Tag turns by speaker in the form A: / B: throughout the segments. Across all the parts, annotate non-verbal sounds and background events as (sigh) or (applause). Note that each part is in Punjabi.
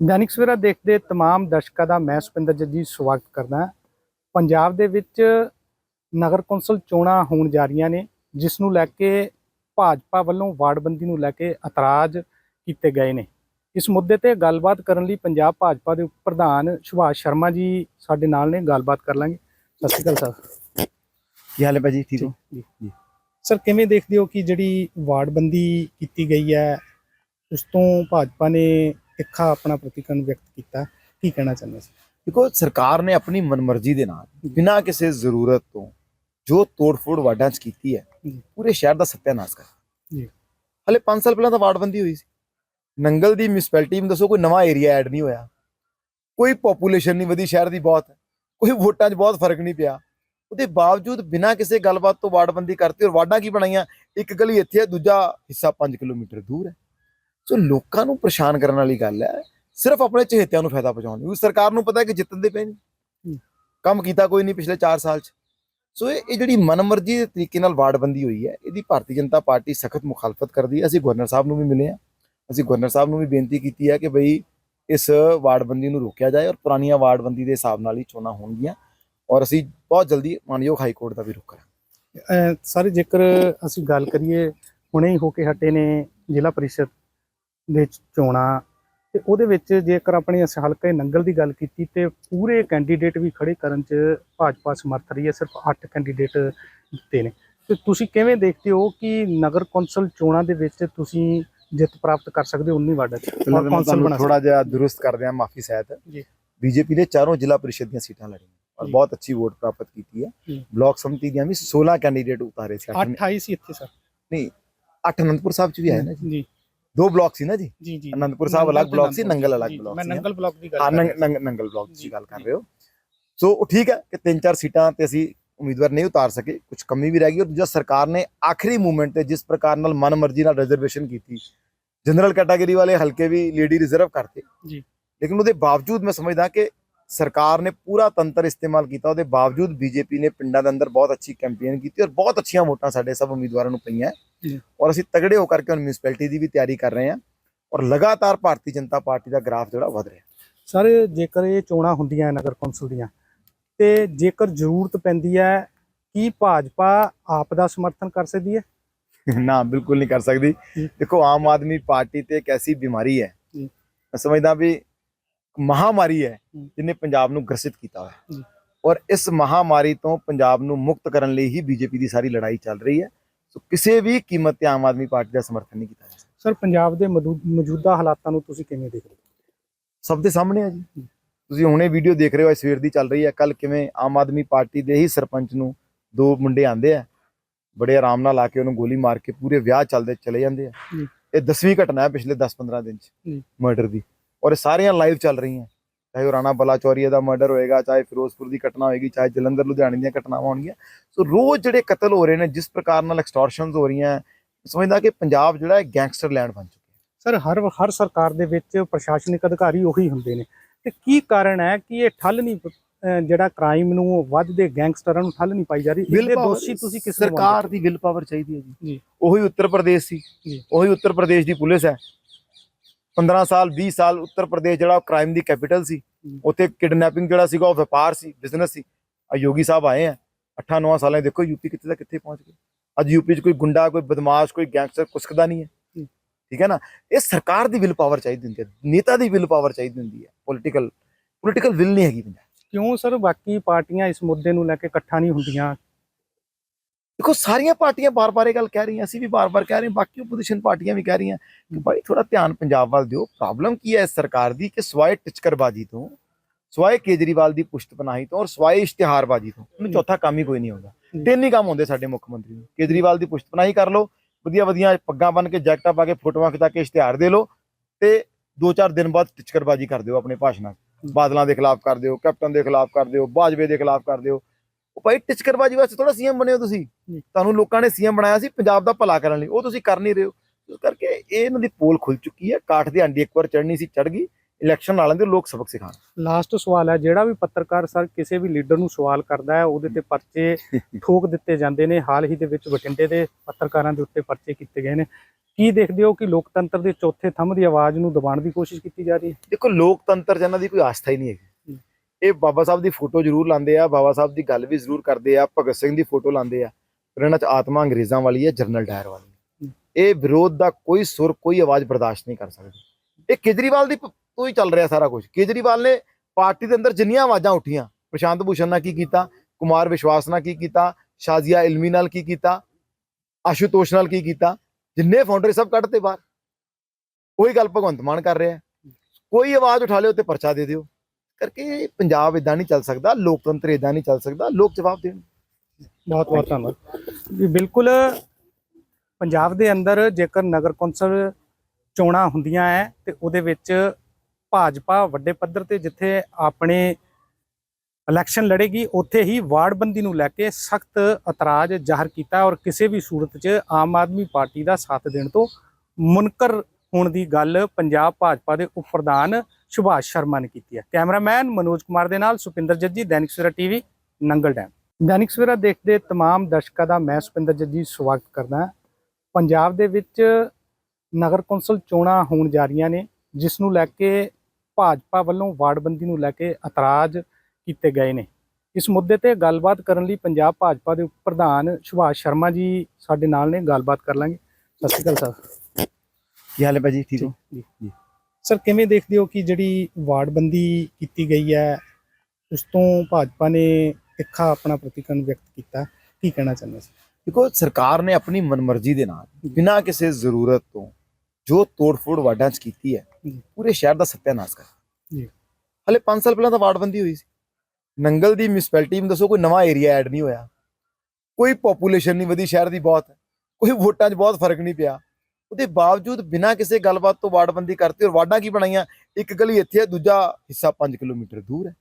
A: ਦੈਨਿਕ ਸਵੇਰਾ ਦੇਖਦੇ तमाम ਦਰਸ਼ਕਾਂ ਦਾ ਮੈਂ ਸੁਪਿੰਦਰ ਜੱਜੀ ਸਵਾਗਤ ਕਰਦਾ ਹਾਂ। ਪੰਜਾਬ ਦੇ ਵਿੱਚ ਨਗਰ ਕੌਂਸਲ ਚੋਣਾਂ ਹੋਣ ਜਾ ਰਹੀਆਂ ਨੇ ਜਿਸ ਨੂੰ ਲੈ ਕੇ ਭਾਜਪਾ ਵੱਲੋਂ ਵਾਰਡਬੰਦੀ ਨੂੰ ਲੈ ਕੇ ਇਤਰਾਜ਼ ਕੀਤੇ ਗਏ ਨੇ ਇਸ ਮੁੱਦੇ ਤੇ ਗੱਲਬਾਤ ਕਰਨ ਲਈ ਪੰਜਾਬ ਭਾਜਪਾ ਦੇ ਉਪ ਪ੍ਰਧਾਨ ਸੁਭਾਸ਼ ਸ਼ਰਮਾ ਜੀ ਸਾਡੇ ਨਾਲ ਨੇ ਗੱਲਬਾਤ ਕਰ ਲਾਂਗੇ ਸਤਿ ਸ਼੍ਰੀ ਅਕਾਲ ਸਰ
B: ਕੀ ਹਾਲ ਹੈ ਭਾਜੀ ਠੀਕ ਹੋ
A: ਜੀ ਜੀ ਸਰ ਕਿਵੇਂ ਦੇਖਦੇ ਹੋ ਕਿ ਜਿਹੜੀ ਵਾਰਡਬੰਦੀ ਕੀਤੀ ਗਈ ਹੈ ਉਸ ਤੋਂ ਭਾਜਪਾ ਨੇ ਤਿੱਖਾ ਆਪਣਾ ਪ੍ਰਤੀਕਰਮ ਵਿਅਕਤ ਕੀਤਾ। ਕੀ ਕਹਿਣਾ ਚਾਹੁੰਦੇ ਸੀ
B: ਦੇਖੋ ਸਰਕਾਰ ਨੇ ਆਪਣੀ ਮਨਮਰਜ਼ੀ ਦੇ ਨਾਲ ਬਿਨਾਂ ਕਿਸੇ ਜ਼ਰੂਰਤ ਤੋਂ ਜੋ ਤੋੜਫੋੜ ਵਾਰਡਾਂ 'ਚ ਕੀਤੀ ਹੈ। ਪੂਰੇ ਸ਼ਹਿਰ ਦਾ ਸੱਤਿਆਨਾਸ਼ ਕਰ
A: ਜੀ।
B: ਹਲੇ 5 ਸਾਲ ਪਹਿਲਾਂ ਤਾਂ ਵਾਰਡਬੰਦੀ ਹੋਈ ਸੀ। ਨੰਗਲ ਦੀ ਮਿਊਨਿਸਪੈਲਿਟੀ ਵਿੱਚ ਦੱਸੋ ਕੋਈ ਨਵਾਂ ਏਰੀਆ ਐਡ ਨਹੀਂ ਹੋਇਆ। ਕੋਈ ਪੋਪੂਲੇਸ਼ਨ ਨਹੀਂ ਵਧੀ ਸ਼ਹਿਰ ਦੀ ਬਹੁਤ ਕੋਈ ਵੋਟਾਂ 'ਚ ਬਹੁਤ ਫ਼ਰਕ ਨਹੀਂ ਪਿਆ। ਉਹਦੇ ਬਾਵਜੂਦ ਬਿਨਾਂ ਕਿਸੇ ਗੱਲਬਾਤ ਤੋਂ ਵਾਰਡਬੰਦੀ ਕਰਤੀ ਔਰ ਵਾਰਡਾਂ ਕੀ ਬਣਾਈਆਂ? ਇੱਕ ਗਲੀ ਇੱਥੇ ਹੈ ਦੂਜਾ ਹਿੱਸਾ 5 ਕਿਲੋਮੀਟਰ ਦੂਰ ਹੈ। ਸੋ ਲੋਕਾਂ ਨੂੰ ਪਰੇਸ਼ਾਨ ਕਰਨ ਵਾਲੀ ਗੱਲ ਹੈ ਸਿਰਫ ਆਪਣੇ ਚਹੇਤਿਆਂ ਨੂੰ ਫਾਇਦਾ ਪਹੁੰਚਾਉਣ ਦੀ। ਸਰਕਾਰ ਨੂੰ ਪਤਾ ਹੈ ਕਿ ਜਿੱਤਣ ਦੇ ਪਏ ਨਹੀਂ। ਕੰਮ ਕੀਤਾ ਕੋਈ ਨਹੀਂ ਪਿਛਲੇ 4 ਸਾਲ ਚ। ਸੋ ਇਹ ਜਿਹੜੀ ਮਨਮਰਜ਼ੀ ਦੇ ਤਰੀਕੇ ਨਾਲ ਵਾਰਡਬੰਦੀ ਹੋਈ ਹੈ ਇਹਦੀ ਭਾਰਤੀ ਜਨਤਾ ਪਾਰਟੀ ਸਖਤ ਮੁਖਾਲਫਤ ਕਰਦੀ ਹੈ। ਅਸੀਂ ਗਵਰਨਰ ਸਾਹਿਬ ਨੂੰ ਵੀ ਮਿਲੇ ਹਾਂ। ਅਸੀਂ ਗਵਰਨਰ ਸਾਹਿਬ ਨੂੰ ਵੀ ਬੇਨਤੀ ਕੀਤੀ ਹੈ ਕਿ ਬਈ ਇਸ ਵਾਰਡਬੰਦੀ ਨੂੰ ਰੋਕਿਆ ਜਾਏ ਔਰ ਪੁਰਾਣੀਆਂ ਵਾਰਡਬੰਦੀ ਦੇ ਹਿਸਾਬ ਨਾਲ ਹੀ ਚੋਣਾਂ ਹੋਣਗੀਆਂ ਔਰ ਅਸੀਂ ਬਹੁਤ ਜਲਦੀ ਮਾਨਯੋਗ ਹਾਈ ਕੋਰਟ ਦਾ ਵੀ ਰੁਖ ਕਰਾਂਗੇ।
A: ਸਰ ਜੇਕਰ ਅਸੀਂ ਗੱਲ ਕਰੀਏ ਹੁਣੇ ਹੀ ਹੋ ਕੇ ਹਟੇ ਨੇ ਜ਼ਿਲ੍ਹਾ ਪਰਿਸ਼ਦ ਦੇ ਚੋਣਾਂ ਤੇ ਉਹਦੇ ਵਿੱਚ ਜੇਕਰ ਆਪਣੇ ਇਸ ਹਲਕੇ ਨੰਗਲ ਦੀ ਗੱਲ ਕੀਤੀ ਤੇ ਪੂਰੇ ਕੈਂਡੀਡੇਟ ਵੀ ਖੜੇ ਕਰਨ ਚ ਭਾਜਪਾ ਸਮਰਥ ਰਹੀ ਹੈ ਸਿਰਫ 8 ਕੈਂਡੀਡੇਟ ਦਿੱਤੇ ਨੇ। ਤੇ ਤੁਸੀਂ ਕਿਵੇਂ ਦੇਖਦੇ ਹੋ ਕਿ ਨਗਰ ਕੌਂਸਲ ਚੋਣਾਂ ਦੇ ਵਿੱਚ ਤੁਸੀਂ ਜਿੱਤ ਪ੍ਰਾਪਤ ਕਰ ਸਕਦੇ ਹੋ 19 ਵਾਰਡਾਂ ਚ? ਔਰ ਕੌਂਸਲ ਬਣਾ
B: ਥੋੜਾ ਜਿਹਾ ਦਰੁਸਤ ਕਰਦੇ ਹਾਂ ਮਾਫੀ ਸਹਿਤ।
A: ਜੀ।
B: ਬੀਜੇਪੀ ਨੇ ਚਾਰੋਂ ਜ਼ਿਲ੍ਹਾ ਪਰਿਸ਼ਦ ਦੀਆਂ ਸੀਟਾਂ ਲੜੀਆਂ ਔਰ। ਬਹੁਤ ਅੱਛੀ ਵੋਟ ਪ੍ਰਾਪਤ ਕੀਤੀ ਹੈ। ਬਲਾਕ ਸੰਮਤੀ ਦੀਆਂ ਵੀ 16 ਕੈਂਡੀਡੇਟ ਉਤਾਰੇ ਸੀ
A: 8 28 ਸੀ ਇੱਥੇ ਸਰ।
B: 8 ਅਨੰਦਪੁਰ ਸਾਹਿਬ ਚ ਵੀ ਆਏ ਨਾ। ਜੀ। ਦੋ ਬਲਾਕ ਸੀ ਨਾ ਜੀ
A: ਜੀ ਜੀ
B: ਅਨੰਦਪੁਰ ਸਾਹਿਬ ਅਲੱਗ ਬਲਾਕ ਸੀ ਨੰਗਲ ਅਲੱਗ ਬਲਾਕ
A: ਮੈਂ ਨੰਗਲ ਬਲਾਕ ਦੀ ਗੱਲ
B: ਹਾਂ ਨੰਗਲ ਬਲਾਕ ਦੀ ਗੱਲ ਕਰ ਰਹੇ ਹੋ ਸੋ ਉਹ ਠੀਕ ਹੈ ਕਿ ਤਿੰਨ ਚਾਰ ਸੀਟਾਂ ਤੇ ਅਸੀਂ ਉਮੀਦਵਾਰ ਨਹੀਂ ਉਤਾਰ ਸਕੇ ਕੁਝ ਕਮੀ ਵੀ ਰਹਿ ਗਈ ਔਰ ਦੂਜਾ ਸਰਕਾਰ ਨੇ ਆਖਰੀ ਮੂਮੈਂਟ ਤੇ ਜਿਸ ਪ੍ਰਕਾਰ ਨਾਲ ਮਨਮਰਜ਼ੀ ਨਾਲ ਰਿਜ਼ਰਵੇਸ਼ਨ ਕੀਤੀ ਜਨਰਲ ਕੈਟਾਗਰੀ ਵਾਲੇ ਹਲਕੇ ਵੀ ਲੇਡੀ ਰਿਜ਼ਰਵ ਕਰਤੇ
A: ਜੀ।
B: ਲੇਕਿਨ ਉਹਦੇ ਬਾਵਜੂਦ ਮੈਂ ਸਮਝਦਾ ਕਿ ਸਰਕਾਰ ਨੇ ਪੂਰਾ ਤੰਤਰ ਇਸਤੇਮਾਲ ਕੀਤਾ ਉਹਦੇ ਬਾਵਜੂਦ ਬੀਜੇਪੀ ਨੇ ਪਿੰਡਾਂ ਦੇ ਅੰਦਰ ਬਹੁਤ ਅੱਛੀ ਕੈਂਪੇਨ ਕੀਤੀ ਔਰ ਬਹੁਤ ਅੱਛੀਆਂ ਵੋਟਾਂ ਸਾਡੇ ਸਭ ਉਮੀਦਵਾਰਾਂ ਨੂੰ ਪਈਆਂ। ਔਰ ਅਸੀਂ ਤਗੜੇ ਹੋ ਕਰਕੇ ਹੁਣ ਮਿਊਨਿਸਪੈਲਿਟੀ ਦੀ ਵੀ ਤਿਆਰੀ ਕਰ ਰਹੇ ਹਾਂ ਔਰ ਲਗਾਤਾਰ ਭਾਰਤੀ ਜਨਤਾ ਪਾਰਟੀ ਦਾ ਗ੍ਰਾਫ ਜਿਹੜਾ ਵਧ ਰਿਹਾ।
A: ਸਰ ਜੇਕਰ ਇਹ ਚੋਣਾਂ ਹੁੰਦੀਆਂ ਨਗਰ ਕੌਂਸਲ ਦੀਆਂ ਤੇ ਜੇਕਰ ਜ਼ਰੂਰਤ ਪੈਂਦੀ ਹੈ ਕੀ ਭਾਜਪਾ ਆਪ ਦਾ ਸਮਰਥਨ ਕਰ ਸਕਦੀ ਹੈ? (laughs)
B: ਨਾ ਬਿਲਕੁਲ ਨਹੀਂ ਕਰ ਸਕਦੀ। ਦੇਖੋ ਆਮ ਆਦਮੀ ਪਾਰਟੀ ਤੇ ਇੱਕ ਐਸੀ ਬਿਮਾਰੀ ਹੈ। ਮੈਂ ਸਮਝਦਾ ਵੀ ਮਹਾਮਾਰੀ ਹੈ। ਜਿਹਨੇ ਪੰਜਾਬ ਨੂੰ ਗ੍ਰਸਿਤ ਕੀਤਾ ਹੋਇਆ। ਔਰ ਇਸ ਮਹਾਮਾਰੀ ਤੋਂ ਪੰਜਾਬ ਨੂੰ ਮੁਕਤ ਕਰਨ ਲਈ ਹੀ ਬੀਜੇਪੀ ਦੀ ਸਾਰੀ ਲੜਾਈ ਚੱਲ ਰਹੀ ਹੈ। ਸੋ ਕਿਸੇ ਵੀ ਕੀਮਤ ਤੇ ਆਮ ਆਦਮੀ ਪਾਰਟੀ ਦਾ ਸਮਰਥਨ ਨਹੀਂ ਕੀਤਾ ਜਾ ਸਕਦਾ।
A: ਸਰ ਪੰਜਾਬ ਦੇ ਮੌਜੂ- ਮੌਜੂਦਾ ਹਾਲਾਤਾਂ ਨੂੰ ਤੁਸੀਂ ਕਿਵੇਂ ਦੇਖਦੇ ਹੋ?
B: ਸਭ ਦੇ ਸਾਹਮਣੇ ਹੈ ਜੀ। ਤੁਸੀਂ ਹੁਣੇ ਵੀਡੀਓ ਦੇਖ ਰਹੇ ਹੋ ਸਵੇਰ ਦੀ ਚੱਲ ਰਹੀ ਹੈ। ਕੱਲ ਕਿਵੇਂ ਆਮ ਆਦਮੀ ਪਾਰਟੀ ਦੇ ਹੀ ਸਰਪੰਚ ਨੂੰ ਦੋ ਮੁੰਡੇ ਆਂਦੇ ਆ ਬੜੇ ਆਰਾਮ ਨਾਲ ਆ ਕੇ ਉਹਨੂੰ ਗੋਲੀ ਮਾਰ ਕੇ ਪੂਰੇ ਵਿਆਹ ਚੱਲਦੇ ਚਲੇ ਜਾਂਦੇ ਆ। ਇਹ 10ਵੀਂ ਘਟਨਾ ਹੈ ਪਿਛਲੇ 10-15 ਦਿਨ ਚ। ਮਰਡਰ ਦੀ। ਔਰ ਇਹ ਸਾਰੀਆਂ ਲਾਈਵ ਚੱਲ ਰਹੀਆਂ। ਚਾਹੇ ਉਹ ਰਾਣਾ ਬਲਾਚੌਰੀਆ ਦਾ ਮਰਡਰ ਹੋਏਗਾ ਚਾਹੇ ਫਿਰੋਜ਼ਪੁਰ ਦੀ ਘਟਨਾ ਹੋਏਗੀ ਚਾਹੇ ਜਲੰਧਰ ਲੁਧਿਆਣੇ ਦੀਆਂ ਘਟਨਾਵਾਂ ਹੋਣਗੀਆਂ। ਸੋ ਰੋਜ਼ ਜਿਹੜੇ ਕਤਲ ਹੋ ਰਹੇ ਨੇ ਜਿਸ ਪ੍ਰਕਾਰ ਨਾਲ ਐਕਸਟੋਰਸ਼ਨਸ ਹੋ ਰਹੀਆਂ ਸਮਝਦਾ ਕਿ ਪੰਜਾਬ ਜਿਹੜਾ ਹੈ ਗੈਂਗਸਟਰ ਲੈਂਡ ਬਣ ਚੁੱਕਿਆ।
A: ਸਰ ਹਰ ਹਰ ਸਰਕਾਰ ਦੇ ਵਿੱਚ ਪ੍ਰਸ਼ਾਸਨਿਕ ਅਧਿਕਾਰੀ ਉਹੀ ਹੁੰਦੇ ਨੇ। ਤੇ ਕੀ ਕਾਰਨ ਹੈ ਕਿ ਇਹ ਠੱਲ ਨਹੀਂ ਜਿਹੜਾ ਕ੍ਰਾਈਮ ਨੂੰ ਵੱਧਦੇ ਗੈਂਗਸਟਰਾਂ ਨੂੰ ਠੱਲ ਨਹੀਂ ਪਾਈ ਜਾ ਰਹੀ? ਇਹਦੇ ਦੋਸ਼ੀ ਤੁਸੀਂ ਕਿਸ
B: ਸਰਕਾਰ ਦੀ ਵਿਲ ਪਾਵਰ ਚਾਹੀਦੀ ਹੈ ਜੀ। ਉਹੀ ਉੱਤਰ ਪ੍ਰਦੇਸ਼ ਸੀ। ਉਹੀ ਉੱਤਰ ਪ੍ਰਦੇਸ਼ ਦੀ ਪੁਲਿਸ ਹੈ। 15 ਸਾਲ 20 ਸਾਲ ਉੱਤਰ ਪ੍ਰਦੇਸ਼ ਜਿਹੜਾ ਕ੍ਰਾਈਮ ਦੀ ਕੈਪੀਟਲ ਸੀ। ਉੱਥੇ ਕਿਡਨੈਪਿੰਗ ਜਿਹੜਾ ਸੀਗਾ ਉਹ ਵਪਾਰ ਸੀ ਬਿਜ਼ਨਸ ਸੀ। ਆ ਯੋਗੀ ਸਾਹਿਬ ਆਏ ਆ 8-9 ਸਾਲਾਂ ਦੇਖੋ ਯੂਪੀ ਕਿੱਥੇ ਦਾ ਕਿੱਥੇ ਪਹੁੰਚ ਗਏ। ਅੱਜ ਯੂਪੀ 'ਚ ਕੋਈ ਗੁੰਡਾ ਕੋਈ ਬਦਮਾਸ਼ ਕੋਈ ਗੈਂਗਸਟਰ ਕੁਸਕਦਾ ਨਹੀਂ ਹੈ। ਠੀਕ ਹੈ ਨਾ? ਇਹ ਸਰਕਾਰ ਦੀ ਵਿਲ ਪਾਵਰ ਚਾਹੀਦੀ ਹੁੰਦੀ ਹੈ ਨੇਤਾ ਦੀ ਵਿਲ ਪਾਵਰ ਚਾਹੀਦੀ ਹੁੰਦੀ ਹੈ ਪੋਲੀਟੀਕਲ ਪੋਲੀਟੀਕਲ ਵਿਲ ਨਹੀਂ ਹੈਗੀ ਪੰਜਾਬ।
A: ਕਿਉਂ ਸਰ? ਬਾਕੀ ਪਾਰਟੀਆਂ ਇਸ ਮੁੱਦੇ ਨੂੰ ਲੈ ਕੇ ਇਕੱਠਾ ਨਹੀਂ ਹੁੰਦੀਆਂ।
B: ਦੇਖੋ ਸਾਰੀਆਂ ਪਾਰਟੀਆਂ ਬਾਰ-ਬਾਰ ਇਹ ਗੱਲ ਕਹਿ ਰਹੀਆਂ ਅਸੀਂ ਵੀ ਬਾਰ-ਬਾਰ ਕਹਿ ਰਹੇ ਹਾਂ ਬਾਕੀ ਆਪੋਜੀਸ਼ਨ ਪਾਰਟੀਆਂ ਵੀ ਕਹਿ ਰਹੀਆਂ ਕਿ ਭਾਈ ਥੋੜਾ ਧਿਆਨ ਪੰਜਾਬ ਵੱਲ ਦਿਓ। ਪ੍ਰੋਬਲਮ ਕੀ ਹੈ ਇਸ ਸਰਕਾਰ ਦੀ ਕਿ ਸਵਾਏ ਟਿਚਕਰਬਾਜੀ ਤੋਂ ਸਵਾਏ ਕੇਜਰੀਵਾਲ ਦੀ ਪੁਸ਼ਤਪਨਾਹੀ ਤੋਂ ਔਰ ਸਵਾਏ ਇਸ਼ਤਿਹਾਰਬਾਜੀ ਤੋਂ। ਉਹਨੂੰ ਚੌਥਾ ਕੰਮ ਹੀ ਕੋਈ ਨਹੀਂ ਹੁੰਦਾ। ਤਿੰਨ ਹੀ ਕੰਮ ਹੁੰਦੇ ਸਾਡੇ ਮੁੱਖ ਮੰਤਰੀ ਨੂੰ। ਕੇਜਰੀਵਾਲ ਦੀ ਪੁਸ਼ਤਪਨਾਹੀ ਕਰ ਲਓ ਵਧੀਆ ਵਧੀਆ ਪੱਗਾਂ ਬੰਨ ਕੇ ਜੈਕਟਾਂ ਪਾ ਕੇ ਫੋਟੋਆਂ ਖਿਚਾ ਕੇ ਇਸ਼ਤਿਹਾਰ ਦੇ ਲਓ ਤੇ ਦੋ ਚਾਰ ਦਿਨ ਬਾਅਦ ਟਿਚਕਰਬਾਜੀ ਕਰ ਦਿਓ ਆਪਣੇ ਭਾਸ਼ਣਾਂ ਬਾਦਲਾਂ ਦੇ ਖਿਲਾਫ ਕਰ ਦਿਓ ਕੈਪਟਨ ਦੇ ਖਿਲਾਫ ਕਰ ਦਿਓ ਬਾਜਵੇ ਦੇ ਖਿਲਾਫ ਕਰ ਦਿਓ। ਉਹ ਭਾਈ ਟਿਚਕਰਬਾਜੀ ਵਾਸਤੇ ਥੋੜਾ ਸੀਐਮ ਬਣੇ ਹੋ ਤੁਸੀਂ। ਤੁਹਾਨੂੰ ਲੋਕਾਂ ਨੇ ਸੀਐਮ ਬਣਾਇਆ ਸੀ ਪੰਜਾਬ ਦਾ ਭਲਾ ਕਰਨ ਲਈ। ਉਹ ਤੁਸੀਂ ਕਰ ਨਹੀਂ ਰਹੇ ਹੋ। ਇਸ ਕਰਕੇ ਇਹ ਇਹਨਾਂ ਦੀ ਪੋਲ ਖੁੱਲ ਚੁੱਕੀ ਹੈ। ਕਾਠ ਦੀ ਆਂਡੀ ਇੱਕ ਵਾਰ ਚੜਨੀ ਸੀ ਚੜ ਗਈ। ਇਲੈਕਸ਼ਨ ਵਾਲਿਆਂ ਦੇ ਲੋਕ ਸਬਕ ਸਿਖਾਣ
A: ਲਾਸਟ ਸਵਾਲ ਹੈ ਜਿਹੜਾ ਵੀ ਪੱਤਰਕਾਰ ਸਰ ਕਿਸੇ ਵੀ ਲੀਡਰ ਨੂੰ ਸਵਾਲ ਕਰਦਾ ਹੈ ਉਹਦੇ ਤੇ ਪਰਚੇ (laughs) ਠੋਕ ਦਿੱਤੇ ਜਾਂਦੇ ਨੇ। ਹਾਲ ਹੀ ਦੇ ਵਿੱਚ ਬਠਿੰਡੇ ਦੇ ਪੱਤਰਕਾਰਾਂ ਦੇ ਉੱਤੇ ਪਰਚੇ ਕੀਤੇ ਗਏ ਨੇ। ਕੀ ਦੇਖਦੇ ਹੋ ਕਿ ਲੋਕਤੰਤਰ ਦੇ ਚੌਥੇ ਥੰਮ ਦੀ ਆਵਾਜ਼ ਨੂੰ ਦਬਾਉਣ ਦੀ ਕੋਸ਼ਿਸ਼ ਕੀਤੀ ਜਾ ਰਹੀ ਹੈ?
B: ਦੇਖੋ ਲੋਕਤੰਤਰ 'ਚ ਇਹਨਾਂ ਦੀ ਕੋਈ ਆਸਥਾ ਹੀ ਨਹੀਂ ਹੈਗੀ। ਇਹ ਬਾਬਾ ਸਾਹਿਬ ਦੀ ਫੋਟੋ ਜ਼ਰੂਰ ਲਾਉਂਦੇ ਆ ਬਾਬਾ ਸਾਹਿਬ ਦੀ ਗੱਲ ਵੀ ਜ਼ਰੂਰ ਕਰਦੇ ਆ ਭਗਤ ਸਿੰਘ ਦੀ ਫੋਟੋ ਲਾਉਂਦੇ ਆ ਪਰ ਇਹਨਾਂ 'ਚ ਆਤਮਾ ਅੰਗਰੇਜ਼ਾਂ ਵਾਲੀ ਹੈ ਜਰਨਲ ਡਾਇਰ ਵਾਲੀ। ਇਹ ਵਿਰੋਧ ਦਾ ਕੋਈ ਸੁਰ ਕੋਈ ਆਵਾਜ਼ ਬਰਦਾਸ਼ਤ ਨਹੀਂ ਕਰ ਸਕਦੀ। ਇਹ ਕੇਜਰੀਵਾਲ ਦੀ ਤੋਂ ਹੀ ਚੱਲ ਰਿਹਾ ਸਾਰਾ ਕੁਝ ਕੇਜਰੀਵਾਲ ਨੇ ਪਾਰਟੀ ਦੇ ਅੰਦਰ ਜਿੰਨੀਆਂ ਆਵਾਜ਼ਾਂ ਉੱਠੀਆਂ ਪ੍ਰਸ਼ਾਂਤ ਭੂਸ਼ਣ ਨਾਲ ਕੀ ਕੀਤਾ ਕੁਮਾਰ ਵਿਸ਼ਵਾਸ ਨਾਲ ਕੀ ਕੀਤਾ ਸ਼ਾਜ਼ੀਆ ਇਲਮੀ ਨਾਲ ਕੀ ਕੀਤਾ ਆਸ਼ੂਤੋਸ਼ ਨਾਲ ਕੀ ਕੀਤਾ ਜਿੰਨੇ ਫਾਊਂਡਰ ਸਭ ਕੱਢਤੇ ਬਾਹਰ। ਉਹੀ ਗੱਲ ਭਗਵੰਤ ਮਾਨ ਕਰ ਰਿਹਾ ਕੋਈ ਆਵਾਜ਼ ਉਠਾ ਲਿਓ ਤੇ ਪਰਚਾ ਦੇ ਦਿਓ। ਕਰਕੇ ਪੰਜਾਬ ਇਦਾਂ ਨਹੀਂ ਚੱਲ ਸਕਦਾ, ਲੋਕਤੰਤਰ ਇਦਾਂ ਨਹੀਂ ਚੱਲ ਸਕਦਾ, ਲੋਕ ਜਵਾਬ ਦੇਣ।
A: ਬਹੁਤ ਬਹੁਤ ਧੰਨਵਾਦ। ਵੀ ਬਿਲਕੁਲ ਪੰਜਾਬ ਦੇ ਅੰਦਰ ਜੇਕਰ ਨਗਰ ਕੌਂਸਲ ਚੋਣਾਂ ਹੁੰਦੀਆਂ ਹੈ ਤੇ ਉਹਦੇ ਵਿੱਚ ਭਾਜਪਾ ਵੱਡੇ ਪੱਧਰ ਤੇ ਜਿੱਥੇ ਆਪਣੇ ਇਲੈਕਸ਼ਨ ਲੜੇਗੀ, ਉੱਥੇ ਹੀ ਵਾਰਡਬੰਦੀ ਨੂੰ ਲੈ ਕੇ ਸਖਤ ਇਤਰਾਜ਼ ਜ਼ਾਹਰ ਕੀਤਾ ਔਰ ਕਿਸੇ ਵੀ ਸੂਰਤ 'ਚ ਆਮ ਆਦਮੀ ਪਾਰਟੀ ਦਾ ਸਾਥ ਦੇਣ ਤੋਂ ਮੁਨਕਰ ਹੋਣ ਦੀ ਗੱਲ ਪੰਜਾਬ ਭਾਜਪਾ ਦੇ ਉਪ ਪ੍ਰਧਾਨ ਸੁਭਾਸ਼ ਸ਼ਰਮਾ ਨੇ ਕੀਤੀ ਹੈ। ਕੈਮਰਾਮੈਨ ਮਨੋਜ ਕੁਮਾਰ ਦੇ ਨਾਲ ਸੁਪਿੰਦਰ ਜੱਜੀ, ਦੈਨਿਕ ਸਵੇਰਾ ਟੀਵੀ, ਨੰਗਲ ਡੈਮ। ਦੈਨਿਕ ਸਵੇਰਾ ਦੇਖਦੇ ਤਮਾਮ ਦਰਸ਼ਕਾਂ ਦਾ ਮੈਂ ਸੁਪਿੰਦਰ ਜੱਜੀ ਸਵਾਗਤ ਕਰਦਾ ਪੰਜਾਬ ਦੇ ਵਿੱਚ ਨਗਰ ਕੌਂਸਲ ਚੋਣਾਂ ਹੋਣ ਜਾ ਰਹੀਆਂ ਨੇ, ਜਿਸ ਨੂੰ ਲੈ ਕੇ ਭਾਜਪਾ ਵੱਲੋਂ ਵਾਰਡਬੰਦੀ ਨੂੰ ਲੈ ਕੇ ਇਤਰਾਜ਼ ਕੀਤੇ ਗਏ ਨੇ। ਇਸ ਮੁੱਦੇ ਤੇ ਗੱਲਬਾਤ ਕਰਨ ਲਈ ਪੰਜਾਬ ਭਾਜਪਾ ਦੇ ਉਪ ਪ੍ਰਧਾਨ ਸੁਭਾਸ਼ ਸ਼ਰਮਾ ਜੀ ਸਾਡੇ ਨਾਲ ਨੇ, ਗੱਲਬਾਤ ਕਰ ਲਾਂਗੇ। ਸਤਿ ਸ਼੍ਰੀ ਅਕਾਲ ਸਰ।
B: ਕੀ ਹਾਲ ਹੈ ਭਾਜੀ? ਠੀਕ ਹੋ?
A: ਜੀ ਜੀ। ਸਰ ਕਿਵੇਂ ਦੇਖਦੇ ਹੋ ਕਿ ਜਿਹੜੀ ਵਾਰਡਬੰਦੀ ਕੀਤੀ ਗਈ ਹੈ ਉਸ ਤੋਂ ਭਾਜਪਾ ਨੇ ਤਿੱਖਾ ਆਪਣਾ ਪ੍ਰਤੀਕਰਮ ਵਿਅਕਤ ਕੀਤਾ? ਕੀ ਕਹਿਣਾ ਚਾਹੁੰਦੇ ਸੀ
B: ਦੇਖੋ ਸਰਕਾਰ ਨੇ ਆਪਣੀ ਮਨਮਰਜ਼ੀ ਦੇ ਨਾਲ ਬਿਨਾਂ ਕਿਸੇ ਜ਼ਰੂਰਤ ਤੋਂ ਜੋ ਤੋੜਫੋੜ ਵਾਰਡਾਂ 'ਚ ਕੀਤੀ ਹੈ। ਪੂਰੇ ਸ਼ਹਿਰ ਦਾ ਸੱਤਿਆਨਾਸ਼ ਕਰ
A: ਜੀ।
B: ਹਲੇ 5 ਸਾਲ ਪਹਿਲਾਂ ਤਾਂ ਵਾਰਡਬੰਦੀ ਹੋਈ ਸੀ। ਨੰਗਲ ਦੀ ਮਿਊਨਿਸਪੈਲਿਟੀ ਨੂੰ ਦੱਸੋ ਕੋਈ ਨਵਾਂ ਏਰੀਆ ਐਡ ਨਹੀਂ ਹੋਇਆ। ਕੋਈ ਪੋਪੂਲੇਸ਼ਨ ਨਹੀਂ ਵਧੀ ਸ਼ਹਿਰ ਦੀ ਬਹੁਤ ਕੋਈ ਵੋਟਾਂ 'ਚ ਬਹੁਤ ਫ਼ਰਕ ਨਹੀਂ ਪਿਆ। ਉਹਦੇ ਬਾਵਜੂਦ ਬਿਨਾਂ ਕਿਸੇ ਗੱਲਬਾਤ ਤੋਂ ਵਾਰਡਬੰਦੀ ਕਰਤੀ ਔਰ ਵਾਰਡਾਂ ਕੀ ਬਣਾਈਆਂ ਇੱਕ ਗਲੀ ਇੱਥੇ ਹੈ ਦੂਜਾ ਹਿੱਸਾ 5 ਕਿਲੋਮੀਟਰ ਦੂਰ ਹੈ।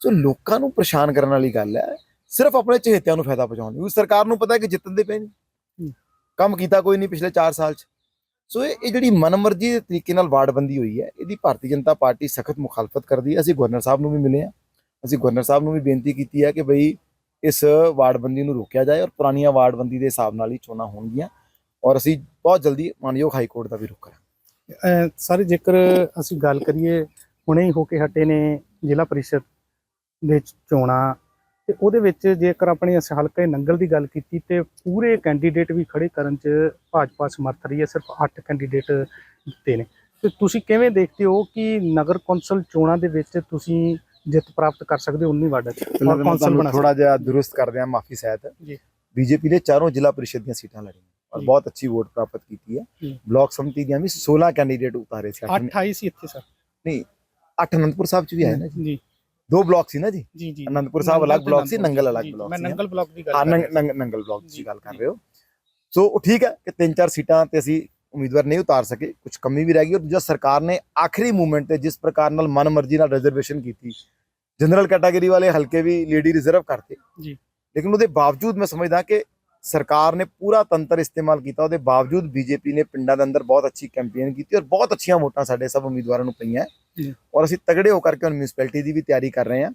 B: ਸੋ ਲੋਕਾਂ ਨੂੰ ਪਰੇਸ਼ਾਨ ਕਰਨ ਵਾਲੀ ਗੱਲ ਹੈ ਸਿਰਫ ਆਪਣੇ ਚਹੇਤਿਆਂ ਨੂੰ ਫਾਇਦਾ ਪਹੁੰਚਾਉਣ ਲਈ। ਸਰਕਾਰ ਨੂੰ ਪਤਾ ਹੈ ਕਿ ਜਿੱਤਣ ਦੇ ਪਏ ਨੇ।
A: ਹੂੰ।
B: ਕੰਮ ਕੀਤਾ ਕੋਈ ਨਹੀਂ ਪਿਛਲੇ 4 ਸਾਲ ਚ। ਸੋ ਇਹ ਜਿਹੜੀ ਮਨਮਰਜ਼ੀ ਦੇ ਤਰੀਕੇ ਨਾਲ ਵਾਰਡਬੰਦੀ ਹੋਈ ਹੈ ਇਹਦੀ ਭਾਰਤੀ ਜਨਤਾ ਪਾਰਟੀ ਸਖਤ ਮੁਖਾਲਫਤ ਕਰਦੀ ਹੈ। ਅਸੀਂ ਗਵਰਨਰ ਸਾਹਿਬ ਨੂੰ ਵੀ ਮਿਲੇ ਆ ਅਸੀਂ ਗਵਰਨਰ ਸਾਹਿਬ ਨੂੰ ਵੀ ਬੇਨਤੀ ਕੀਤੀ ਹੈ ਕਿ ਬਈ ਇਸ ਵਾਰਡਬੰਦੀ ਨੂੰ ਰੋਕਿਆ ਜਾਏ ਔਰ ਪੁਰਾਣੀਆਂ ਵਾਰਡਬੰਦੀ ਦੇ ਹਿਸਾਬ ਨਾਲ ਹੀ ਚੋਣਾਂ ਹੋਣਗੀਆਂ। ਔਰ ਅਸੀਂ ਬਹੁਤ ਜਲਦੀ ਮਾਨਯੋਗ ਹਾਈ ਕੋਰਟ ਦਾ ਵੀ ਰੁਖ ਕਰਾਂਗੇ।
A: ਸਰ ਜੇਕਰ ਅਸੀਂ ਗੱਲ ਕਰੀਏ ਹੁਣੇ ਹੀ ਹੋ ਕੇ ਹਟੇ ਨੇ ਜ਼ਿਲ੍ਹਾ ਪਰਿਸ਼ਦ ਦੇ ਚੋਣਾਂ ਤੇ ਉਹਦੇ ਵਿੱਚ ਜੇਕਰ ਆਪਣੀ ਇਸ ਹਲਕੇ ਨੰਗਲ ਦੀ ਗੱਲ ਕੀਤੀ ਤੇ ਪੂਰੇ ਕੈਂਡੀਡੇਟ ਵੀ ਖੜੇ ਕਰਨ ਚ ਭਾਜਪਾ ਸਮਰਥ ਰਹੀ ਹੈ ਸਿਰਫ 8 ਕੈਂਡੀਡੇਟ ਦਿੱਤੇ ਨੇ। ਤੇ ਤੁਸੀਂ ਕਿਵੇਂ ਦੇਖਦੇ ਹੋ ਕਿ ਨਗਰ ਕੌਂਸਲ ਚੋਣਾਂ ਦੇ ਵਿੱਚ ਤੁਸੀਂ ਜਿੱਤ ਪ੍ਰਾਪਤ ਕਰ ਸਕਦੇ ਹੋ 19 ਵਾਰਡਾਂ ਚ? ਕੌਂਸਲ ਬਣਾ
B: ਥੋੜਾ ਜਿਹਾ ਦੁਰਸਤ ਕਰਦੇ ਹਾਂ ਮਾਫੀ ਸਹਿਤ।
A: ਜੀ।
B: ਬੀਜੇਪੀ ਨੇ ਚਾਰੋਂ ਜ਼ਿਲ੍ਹਾ ਪਰਿਸ਼ਦ ਦੀਆਂ ਸੀਟਾਂ ਲੜੀਆਂ। ਬਹੁਤ ਅੱਛੀ ਵੋਟ ਪ੍ਰਾਪਤ ਕੀਤੀ ਹੈ
A: ਜੀ।
B: ਬਲਾਕ ਸੰਮਤੀ ਦੀਆਂ ਵੀ 16 ਕੈਂਡੀਡੇਟ ਉਤਾਰੇ ਸੀ
A: 8 28 ਸੀ ਇੱਥੇ ਸਰ
B: 8 ਅਨੰਦਪੁਰ ਸਾਹਿਬ ਚ ਵੀ ਆਏ ਨਾ ਜੀ
A: ਜੀ
B: ਦੋ ਬਲਾਕ ਸੀ ਨਾ ਜੀ
A: ਜੀ ਜੀ
B: ਅਨੰਦਪੁਰ ਸਾਹਿਬ ਅਲੱਗ ਬਲਾਕ ਸੀ ਨੰਗਲ ਅਲੱਗ ਬਲਾਕ
A: ਮੈਂ ਨੰਗਲ ਬਲਾਕ ਦੀ ਗੱਲ
B: ਹਾਂ ਨੰਗਲ ਬਲਾਕ ਦੀ ਗੱਲ ਕਰ। ਰਹੇ ਹੋ ਸੋ ਠੀਕ ਹੈ ਕਿ ਤਿੰਨ ਚਾਰ ਸੀਟਾਂ ਤੇ ਅਸੀਂ ਉਮੀਦਵਾਰ ਨਹੀਂ ਉਤਾਰ ਸਕੇ ਕੁਝ ਕਮੀ ਵੀ ਰਹਿ ਗਈ ਔਰ ਦੂਜਾ ਸਰਕਾਰ ਨੇ ਆਖਰੀ ਮੂਮੈਂਟ ਤੇ ਜਿਸ ਪ੍ਰਕਾਰ ਨਾਲ ਮਨਮਰਜ਼ੀ ਨਾਲ ਰਿਜ਼ਰਵੇਸ਼ਨ ਕੀਤੀ ਜਨਰਲ ਕੈਟਾਗਰੀ ਵਾਲੇ ਹਲਕੇ ਵੀ ਲੇਡੀ ਰਿਜ਼ਰਵ ਕਰਤੇ
A: ਜੀ।
B: ਲੇਕਿਨ ਉਹਦੇ ਬਾਵਜੂਦ ਮੈਂ ਸਮਝਦਾ ਕਿ ਸਰਕਾਰ ਨੇ ਪੂਰਾ ਤੰਤਰ ਇਸਤੇਮਾਲ ਕੀਤਾ ਉਹਦੇ ਬਾਵਜੂਦ ਬੀਜੇਪੀ ਨੇ ਪਿੰਡਾਂ ਦੇ ਅੰਦਰ ਬਹੁਤ ਅੱਛੀ ਕੈਂਪੇਨ ਕੀਤੀ ਔਰ ਬਹੁਤ ਅੱਛੀਆਂ ਵੋਟਾਂ ਸਾਡੇ ਸਭ ਉਮੀਦਵਾਰਾਂ ਨੂੰ ਪਈਆਂ। ਔਰ ਅਸੀਂ ਤਗੜੇ ਹੋ ਕਰਕੇ ਹੁਣ ਮਿਊਨਿਸਪੈਲਿਟੀ ਦੀ ਵੀ ਤਿਆਰੀ ਕਰ ਰਹੇ ਹਾਂ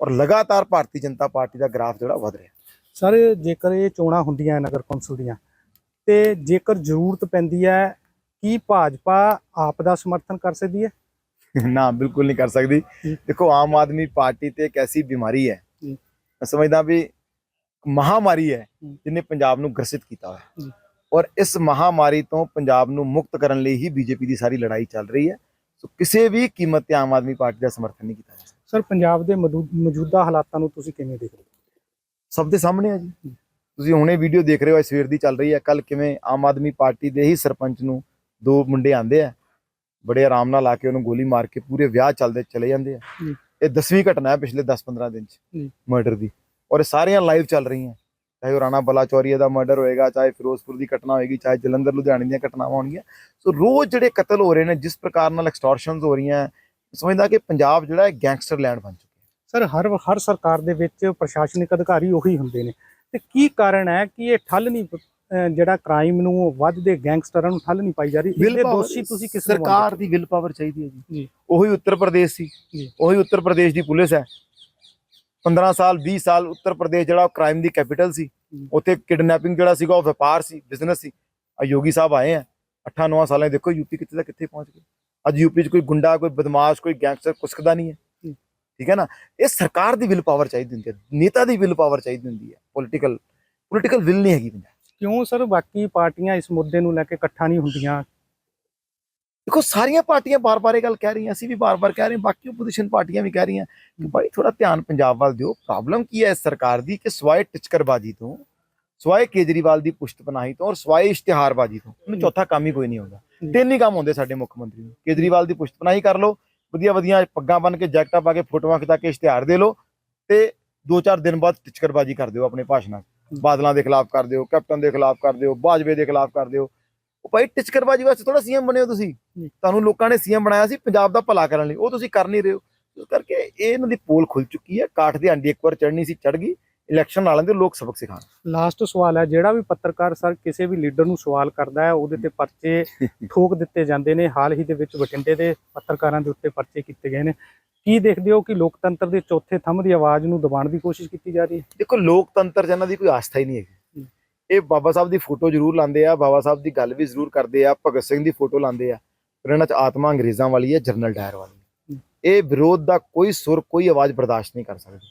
B: ਔਰ ਲਗਾਤਾਰ ਭਾਰਤੀ ਜਨਤਾ ਪਾਰਟੀ ਦਾ ਗ੍ਰਾਫ ਜਿਹੜਾ ਵਧ ਰਿਹਾ
A: ਸਰ ਜੇਕਰ ਇਹ ਚੋਣਾਂ ਹੁੰਦੀਆਂ ਨਗਰ ਕੌਂਸਲ ਦੀਆਂ ਤੇ ਜੇਕਰ ਜ਼ਰੂਰਤ ਪੈਂਦੀ ਹੈ ਕੀ ਭਾਜਪਾ ਆਪ ਦਾ ਸਮਰਥਨ ਕਰ ਸਕਦੀ ਹੈ
B: ਨਾ ਬਿਲਕੁਲ ਨਹੀਂ ਕਰ ਸਕਦੀ। ਦੇਖੋ ਆਮ ਆਦਮੀ ਪਾਰਟੀ ਤੇ ਇੱਕ ਐਸੀ ਬਿਮਾਰੀ ਹੈ। ਮੈਂ ਸਮਝਦਾ ਵੀ ਮਹਾਮਾਰੀ ਹੈ। ਜਿਹਨੇ ਪੰਜਾਬ ਨੂੰ ਗ੍ਰਸਿਤ ਕੀਤਾ ਹੋਇਆ। ਹੈ। ਔਰ ਇਸ ਮਹਾਮਾਰੀ ਤੋਂ ਪੰਜਾਬ ਨੂੰ ਮੁਕਤ ਕਰਨ ਲਈ ਹੀ ਬੀਜੇਪੀ ਦੀ ਸਾਰੀ ਲੜਾਈ ਚੱਲ ਰਹੀ ਹੈ। ਸੋ ਕਿਸੇ ਵੀ ਕੀਮਤ ਤੇ ਆਮ ਆਦਮੀ ਪਾਰਟੀ ਦਾ ਸਮਰਥਨ ਨਹੀਂ ਕੀਤਾ ਜਾ ਸਕਦਾ।
A: ਸਰ ਪੰਜਾਬ ਦੇ ਮੌਜੂ- ਮੌਜੂਦਾ ਹਾਲਾਤਾਂ ਨੂੰ ਤੁਸੀਂ ਕਿਵੇਂ ਦੇਖਦੇ ਹੋ?
B: ਸਭ ਦੇ ਸਾਹਮਣੇ ਹੈ ਜੀ। ਤੁਸੀਂ ਹੁਣੇ ਵੀਡੀਓ ਦੇਖ ਰਹੇ ਹੋ ਸਵੇਰ ਦੀ ਚੱਲ ਰਹੀ ਹੈ। ਕੱਲ ਕਿਵੇਂ ਆਮ ਆਦਮੀ ਪਾਰਟੀ ਦੇ ਹੀ ਸਰਪੰਚ ਨੂੰ ਦੋ ਮੁੰਡੇ ਆਂਦੇ ਆ। ਬੜੇ ਆਰਾਮ ਨਾਲ ਆ ਕੇ ਉਹਨੂੰ ਗੋਲੀ ਮਾਰ ਕੇ ਪੂਰੇ ਵਿਆਹ ਚੱਲਦੇ ਚਲੇ ਜਾਂਦੇ ਆ। ਇਹ 10ਵੀਂ ਘਟਨਾ ਹੈ ਪਿਛਲੇ 10-15 ਦਿਨ ਚ। ਮਰਡਰ ਦੀ। ਔਰ ਇਹ ਸਾਰੀਆਂ ਲਾਈਵ ਚੱਲ ਰਹੀਆਂ ਚਾਹੇ ਉਹ ਰਾਣਾ ਬਲਾਚੌਰੀਆ ਦਾ ਮਰਡਰ ਹੋਏਗਾ ਚਾਹੇ ਫਿਰੋਜ਼ਪੁਰ ਦੀ ਘਟਨਾ ਹੋਏਗੀ ਚਾਹੇ ਜਲੰਧਰ ਲੁਧਿਆਣੇ ਦੀਆਂ ਘਟਨਾਵਾਂ ਹੋਣਗੀਆਂ ਸੋ ਰੋਜ਼ ਜਿਹੜੇ ਕਤਲ ਹੋ ਰਹੇ ਨੇ ਜਿਸ ਪ੍ਰਕਾਰ ਨਾਲ ਐਕਸਟੋਰਸ਼ਨਸ ਹੋ ਰਹੀਆਂ ਸਮਝਦਾ ਕਿ ਪੰਜਾਬ ਜਿਹੜਾ ਹੈ ਗੈਂਗਸਟਰ ਲੈਂਡ ਬਣ ਚੁੱਕਿਆ
A: ਸਰ ਹਰ ਹਰ ਸਰਕਾਰ ਦੇ ਵਿੱਚ ਪ੍ਰਸ਼ਾਸਨਿਕ ਅਧਿਕਾਰੀ ਉਹੀ ਹੁੰਦੇ ਨੇ ਤੇ ਕੀ ਕਾਰਨ ਹੈ ਕਿ ਇਹ ਠੱਲ ਨਹੀਂ ਜਿਹੜਾ ਕ੍ਰਾਈਮ ਨੂੰ ਵੱਧਦੇ ਗੈਂਗਸਟਰਾਂ ਨੂੰ ਠੱਲ ਨਹੀਂ ਪਾਈ ਜਾ ਰਹੀ ਇਹਦੇ ਦੋਸ਼ੀ ਤੁਸੀਂ ਕਿਸ
B: ਸਰਕਾਰ ਦੀ ਵਿਲ ਪਾਵਰ ਚਾਹੀਦੀ ਹੈ ਜੀ। ਉਹੀ ਉੱਤਰ ਪ੍ਰਦੇਸ਼ ਸੀ। ਉਹੀ ਉੱਤਰ ਪ੍ਰਦੇਸ਼ ਦੀ ਪੁਲਿਸ ਹੈ 15 ਸਾਲ 20 ਸਾਲ ਉੱਤਰ ਪ੍ਰਦੇਸ਼ ਜਿਹੜਾ ਕ੍ਰਾਈਮ ਦੀ ਕੈਪੀਟਲ ਸੀ। ਉੱਥੇ ਕਿਡਨੈਪਿੰਗ ਜਿਹੜਾ ਸੀਗਾ ਉਹ ਵਪਾਰ ਸੀ ਬਿਜ਼ਨਸ ਸੀ। ਆ ਯੋਗੀ ਸਾਹਿਬ ਆਏ ਆ 8-9 ਸਾਲਾਂ ਦੇਖੋ ਯੂਪੀ ਕਿੱਥੇ ਦਾ ਕਿੱਥੇ ਪਹੁੰਚ ਗਿਆ ਅੱਜ ਯੂਪੀ 'ਚ ਕੋਈ ਗੁੰਡਾ ਕੋਈ ਬਦਮਾਸ਼ ਕੋਈ ਗੈਂਗਸਟਰ ਕੁਸਕਦਾ ਨਹੀਂ ਹੈ। ਠੀਕ ਹੈ ਨਾ? ਇਹ ਸਰਕਾਰ ਦੀ ਵਿਲ ਪਾਵਰ ਚਾਹੀਦੀ ਹੁੰਦੀ ਹੈ ਨੇਤਾ ਦੀ ਵਿਲ ਪਾਵਰ ਚਾਹੀਦੀ ਹੁੰਦੀ ਹੈ ਪੋਲੀਟੀਕਲ ਪੋਲੀਟੀਕਲ ਵਿਲ ਨਹੀਂ ਹੈਗੀ ਪੰਜਾਬ 'ਚ।
A: ਕਿਉਂ ਸਰ? ਬਾਕੀ ਪਾਰਟੀਆਂ ਇਸ ਮੁੱਦੇ ਨੂੰ ਲੈ ਕੇ ਇਕੱਠਾ ਨਹੀਂ ਹੁੰਦੀਆਂ।
B: ਦੇਖੋ ਸਾਰੀਆਂ ਪਾਰਟੀਆਂ ਬਾਰ-ਬਾਰ ਇਹ ਗੱਲ ਕਹਿ ਰਹੀਆਂ ਅਸੀਂ ਵੀ ਬਾਰ-ਬਾਰ ਕਹਿ ਰਹੇ ਹਾਂ ਬਾਕੀ ਆਪੋਜੀਸ਼ਨ ਪਾਰਟੀਆਂ ਵੀ ਕਹਿ ਰਹੀਆਂ ਕਿ ਭਾਈ ਥੋੜਾ ਧਿਆਨ ਪੰਜਾਬ ਵੱਲ ਦਿਓ। ਪ੍ਰੋਬਲਮ ਕੀ ਹੈ ਇਸ ਸਰਕਾਰ ਦੀ ਕਿ ਸਵਾਏ ਟਿਚਕਰਬਾਜੀ ਤੋਂ ਸਵਾਏ ਕੇਜਰੀਵਾਲ ਦੀ ਪੁਸ਼ਤਪਨਾਹੀ ਤੋਂ ਔਰ ਸਵਾਏ ਇਸ਼ਤਿਹਾਰਬਾਜੀ ਤੋਂ। ਉਹਨੂੰ ਚੌਥਾ ਕੰਮ ਹੀ ਕੋਈ ਨਹੀਂ ਹੁੰਦਾ। ਤਿੰਨ ਹੀ ਕੰਮ ਹੁੰਦੇ ਸਾਡੇ ਮੁੱਖ ਮੰਤਰੀ ਨੂੰ। ਕੇਜਰੀਵਾਲ ਦੀ ਪੁਸ਼ਤਪਨਾਹੀ ਕਰ ਲਓ ਵਧੀਆ ਵਧੀਆ ਪੱਗਾਂ ਬੰਨ ਕੇ ਜੈਕਟਾਂ ਪਾ ਕੇ ਫੋਟੋਆਂ ਖਿਚਾ ਕੇ ਇਸ਼ਤਿਹਾਰ ਦੇ ਲਓ ਤੇ ਦੋ ਚਾਰ ਦਿਨ ਬਾਅਦ ਟਿਚਕਰਬਾਜੀ ਕਰ ਦਿਓ ਆਪਣੇ ਭਾਸ਼ਣਾਂ ਬਾਦਲਾਂ ਦੇ ਖਿਲਾਫ ਕਰ ਦਿਓ ਕੈਪਟਨ ਦੇ ਖਿਲਾਫ ਕਰ ਦਿਓ ਬਾਜਵੇ ਦੇ ਖਿਲਾਫ ਕਰ ਦਿਓ। ਉਹ ਭਾਈ ਟਿਚਕਰਬਾਜੀ ਵਾਸਤੇ ਥੋੜਾ ਸੀਐਮ ਬਣੇ ਹੋ ਤੁਸੀਂ। ਤੁਹਾਨੂੰ ਲੋਕਾਂ ਨੇ ਸੀਐਮ ਬਣਾਇਆ ਸੀ ਪੰਜਾਬ ਦਾ ਭਲਾ ਕਰਨ ਲਈ। ਉਹ ਤੁਸੀਂ ਕਰ ਨਹੀਂ ਰਹੇ ਹੋ। ਇਸ ਕਰਕੇ ਇਹ ਇਹਨਾਂ ਦੀ ਪੋਲ ਖੁੱਲ ਚੁੱਕੀ ਹੈ। ਕਾਠ ਦੀ ਆਂਡੀ ਇੱਕ ਵਾਰ ਚੜਨੀ ਸੀ ਚੜ ਗਈ। ਇਲੈਕਸ਼ਨ ਵਾਲਿਆਂ ਦੇ ਲੋਕ ਸਬਕ ਸਿਖਾਣ
A: ਲਾਸਟ ਸਵਾਲ ਹੈ ਜਿਹੜਾ ਵੀ ਪੱਤਰਕਾਰ ਸਰ ਕਿਸੇ ਵੀ ਲੀਡਰ ਨੂੰ ਸਵਾਲ ਕਰਦਾ ਹੈ ਉਹਦੇ ਤੇ ਪਰਚੇ (laughs) ਠੋਕ ਦਿੱਤੇ ਜਾਂਦੇ ਨੇ। ਹਾਲ ਹੀ ਦੇ ਵਿੱਚ ਬਠਿੰਡੇ ਦੇ ਪੱਤਰਕਾਰਾਂ ਦੇ ਉੱਤੇ ਪਰਚੇ ਕੀਤੇ ਗਏ ਨੇ। ਕੀ ਦੇਖਦੇ ਹੋ ਕਿ ਲੋਕਤੰਤਰ ਦੇ ਚੌਥੇ ਥੰਮ ਦੀ ਆਵਾਜ਼ ਨੂੰ ਦਬਾਉਣ ਦੀ ਕੋਸ਼ਿਸ਼ ਕੀਤੀ ਜਾ ਰਹੀ ਹੈ?
B: ਦੇਖੋ ਲੋਕਤੰਤਰ 'ਚ ਇਹਨਾਂ ਦੀ ਕੋਈ ਆਸਥਾ ਹੀ ਨਹੀਂ ਹੈਗੀ। ਇਹ ਬਾਬਾ ਸਾਹਿਬ ਦੀ ਫੋਟੋ ਜ਼ਰੂਰ ਲਾਉਂਦੇ ਆ ਬਾਬਾ ਸਾਹਿਬ ਦੀ ਗੱਲ ਵੀ ਜ਼ਰੂਰ ਕਰਦੇ ਆ ਭਗਤ ਸਿੰਘ ਦੀ ਫੋਟੋ ਲਾਉਂਦੇ ਆ। ਪਰ ਇਹਨਾਂ 'ਚ ਆਤਮਾ ਅੰਗਰੇਜ਼ਾਂ ਵਾਲੀ ਹੈ ਜਰਨਲ ਡਾਇਰ ਵਾਲੀ। ਇਹ ਵਿਰੋਧ ਦਾ ਕੋਈ ਸੁਰ ਕੋਈ ਆਵਾਜ਼ ਬਰਦਾਸ਼ਤ ਨਹੀਂ ਕਰ ਸਕਦੀ।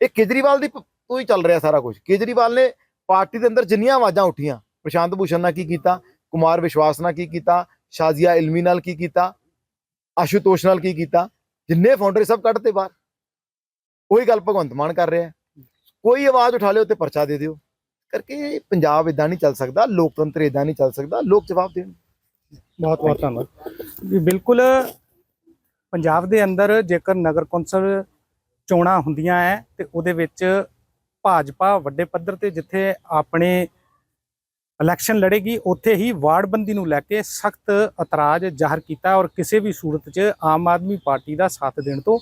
B: ਇਹ ਕੇਜਰੀਵਾਲ ਦੀ ਤੋਂ ਹੀ ਚੱਲ ਰਿਹਾ ਸਾਰਾ ਕੁਝ ਕੇਜਰੀਵਾਲ ਨੇ ਪਾਰਟੀ ਦੇ ਅੰਦਰ ਜਿੰਨੀਆਂ ਆਵਾਜ਼ਾਂ ਉੱਠੀਆਂ ਪ੍ਰਸ਼ਾਂਤ ਭੂਸ਼ਣ ਨਾਲ ਕੀ ਕੀਤਾ ਕੁਮਾਰ ਵਿਸ਼ਵਾਸ ਨਾਲ ਕੀ ਕੀਤਾ ਸ਼ਾਜ਼ੀਆ ਇਲਮੀ ਨਾਲ ਕੀ ਕੀਤਾ ਆਸ਼ੂਤੋਸ਼ ਨਾਲ ਕੀ ਕੀਤਾ ਜਿੰਨੇ ਫਾਊਂਡਰ ਸਭ ਕੱਢਤੇ ਬਾਹਰ। ਉਹੀ ਗੱਲ ਭਗਵੰਤ ਮਾਨ ਕਰ ਰਿਹਾ ਕੋਈ ਆਵਾਜ਼ ਉਠਾ ਲਿਓ ਤੇ ਪਰਚਾ ਦੇ ਦਿਓ। ਕਰਕੇ ਪੰਜਾਬ ਇਦਾਂ ਨਹੀਂ ਚੱਲ ਸਕਦਾ, ਲੋਕਤੰਤਰ ਇਦਾਂ ਨਹੀਂ ਚੱਲ ਸਕਦਾ, ਲੋਕ ਜਵਾਬ ਦੇਣ।
A: ਬਹੁਤ ਬਹੁਤ ਧੰਨਵਾਦ। ਵੀ ਬਿਲਕੁਲ ਪੰਜਾਬ ਦੇ ਅੰਦਰ ਜੇਕਰ ਨਗਰ ਕੌਂਸਲ ਚੋਣਾਂ ਹੁੰਦੀਆਂ ਹੈ ਤੇ ਉਹਦੇ ਵਿੱਚ ਭਾਜਪਾ ਵੱਡੇ ਪੱਧਰ ਤੇ ਜਿੱਥੇ ਆਪਣੇ ਇਲੈਕਸ਼ਨ ਲੜੇਗੀ, ਉੱਥੇ ਹੀ ਵਾਰਡਬੰਦੀ ਨੂੰ ਲੈ ਕੇ ਸਖਤ ਇਤਰਾਜ਼ ਜ਼ਾਹਰ ਕੀਤਾ ਔਰ ਕਿਸੇ ਵੀ ਸੂਰਤ 'ਚ ਆਮ ਆਦਮੀ ਪਾਰਟੀ ਦਾ ਸਾਥ ਦੇਣ ਤੋਂ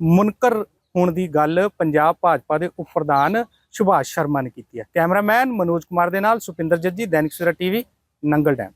A: ਮੁਨਕਰ ਹੋਣ ਦੀ ਗੱਲ ਪੰਜਾਬ ਭਾਜਪਾ ਦੇ ਉਪ ਪ੍ਰਧਾਨ ਸੁਭਾਸ਼ ਸ਼ਰਮਾ ਨੇ ਕੀਤੀ ਹੈ। ਕੈਮਰਾਮੈਨ ਮਨੋਜ ਕੁਮਾਰ ਦੇ ਨਾਲ ਸੁਪਿੰਦਰ ਜੱਜੀ, ਦੈਨਿਕ ਸਵੇਰਾ ਟੀਵੀ, ਨੰਗਲ ਡੈਮ।